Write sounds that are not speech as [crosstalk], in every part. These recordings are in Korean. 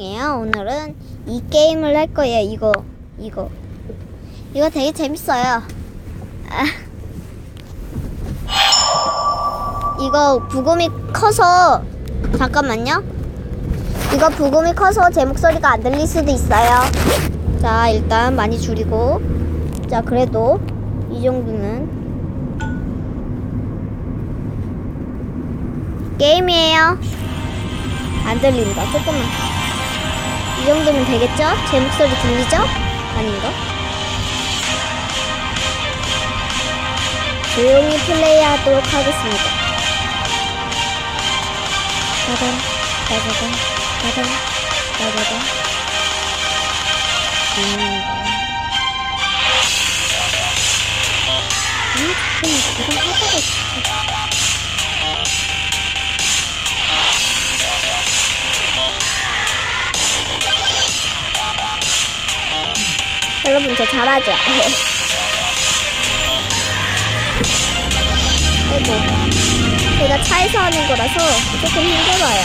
예요. 오늘은 이 게임을 할 거예요. 이거 이거 이거 되게 재밌어요. 아. 이거 부금이 커서 잠깐만요. 이거 부금이 커서 제 목소리가 안 들릴 수도 있어요. 자 일단 많이 줄이고 자 그래도 이 정도는 게임이에요. 안 들린다. 조금만. 이 정도면 되겠죠? 제 목소리 들리죠? 아닌가? 조용히 플레이하도록 하겠습니다. 따단, 따다단, 따단, 따다단. 음. 음, 지금 하다가 있어. 여러분 저 잘하죠? [laughs] 아이고 제가 차에서 하는 거라서 조금 힘들어요.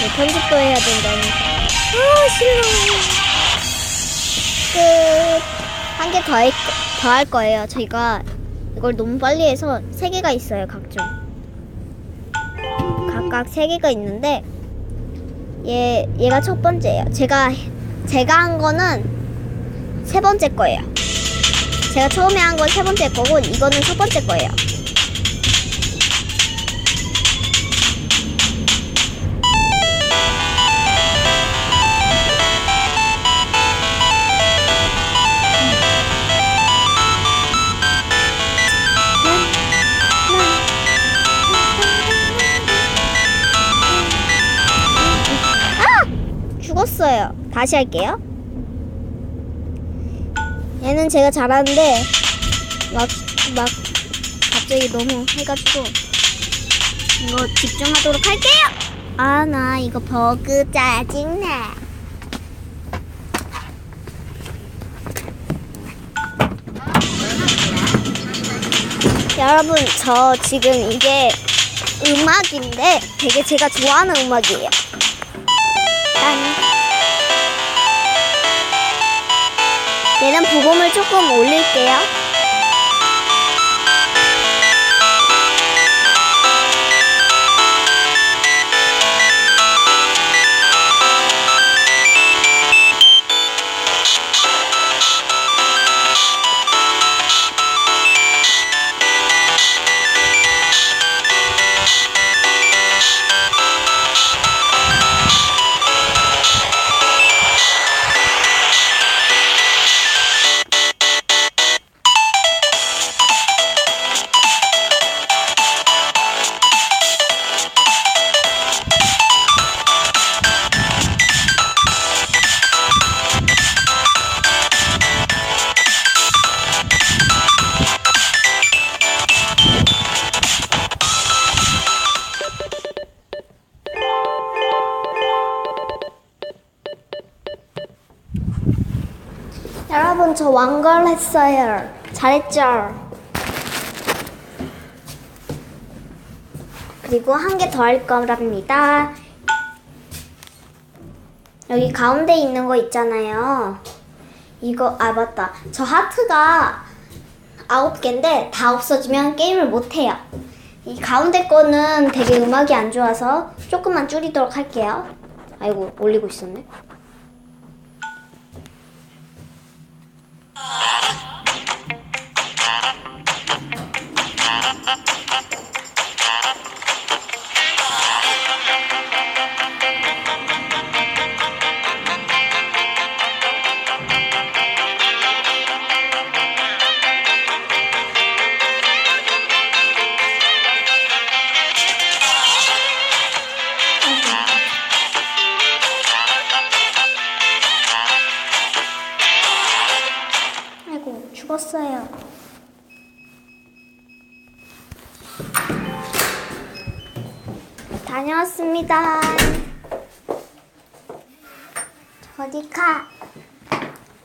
네, 편집도 해야 된다니. 아 싫어 끝한 개더더할 거예요. 저희가 이걸 너무 빨리 해서 세 개가 있어요 각종. 각각 세 개가 있는데 얘 얘가 첫 번째예요. 제가 제가 한 거는 세 번째 거예요. 제가 처음에 한 건 세 번째 거고 이거는 첫 번째 거예요. 다시 할게요. 얘는 제가 잘하는데 막 막 갑자기 너무 해가지고 이거 집중하도록 할게요. 아 나 이거 버그 짜증나. 여러분 저 지금 이게 음악인데 되게 제가 좋아하는 음악이에요. 딴. 얘는 부금을 조금 올릴게요. 저 왕걸 했어요. 잘했죠? 그리고 한 개 더 할 거랍니다. 여기 가운데 있는 거 있잖아요. 이거 아 맞다. 저 하트가 아홉 개인데 다 없어지면 게임을 못 해요. 이 가운데 거는 되게 음악이 안 좋아서 조금만 줄이도록 할게요. 아이고 올리고 있었네. 죽었어요. 다녀왔습니다. 어디 가?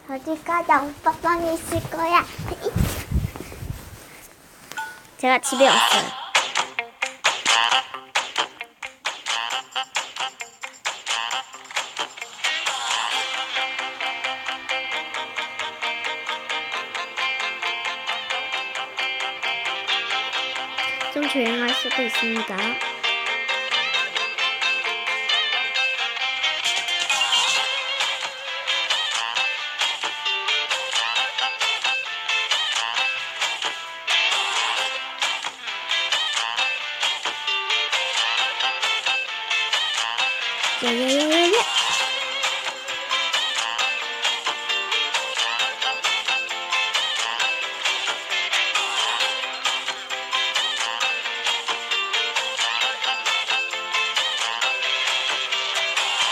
어디 가자. 오빠 방에 있을 거야. [laughs] 제가 집에 왔어요. 좀 조용할 수도 있습니다. 야야야야야!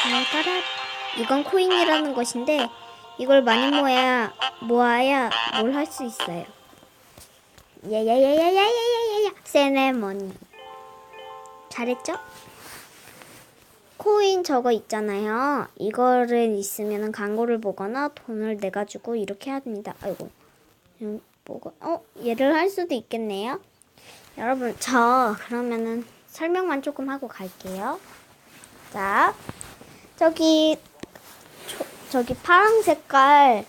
발가락. 이건 코인이라는 것인데 이걸 많이 모아야 모아야 뭘 할 수 있어요. 야야야야야야야야야 세레머니. 잘했죠? 코인 저거 있잖아요. 이거를 있으면 광고를 보거나 돈을 내 가지고 이렇게 됩니다. 아이고. 음, 뭐가 어 얘를 할 수도 있겠네요. 여러분 저 그러면은 설명만 조금 하고 갈게요. 자 저기 초, 저기 파란 색깔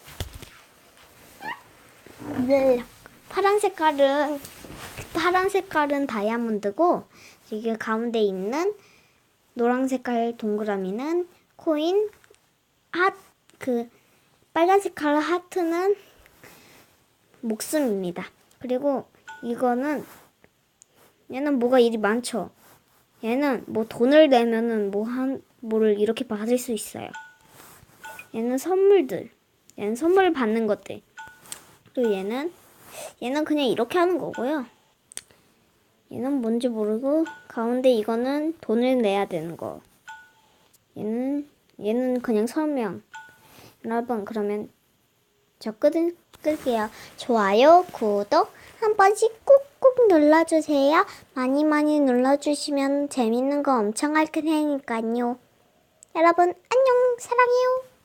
네 파란 색깔은 파란 색깔은 다이아몬드고 이게 가운데 있는 노란 색깔 동그라미는 코인 핫 그 빨간 색깔 하트는 목숨입니다. 그리고 이거는 얘는 뭐가 일이 많죠. 얘는 뭐 돈을 내면은 뭐 한 뭐를 이렇게 받을 수 있어요. 얘는 선물들. 얘는 선물 받는 것들. 그리고 얘는 얘는 그냥 이렇게 하는 거고요. 얘는 뭔지 모르고 가운데 이거는 돈을 내야 되는 거. 얘는 얘는 그냥 설명. 여러분 그러면 저 끄든 끌게요. 좋아요, 구독 한 번씩 꾹꾹 눌러주세요. 많이 많이 눌러주시면 재밌는 거 엄청 할 테니까요. 여러분 안녕 사랑해요.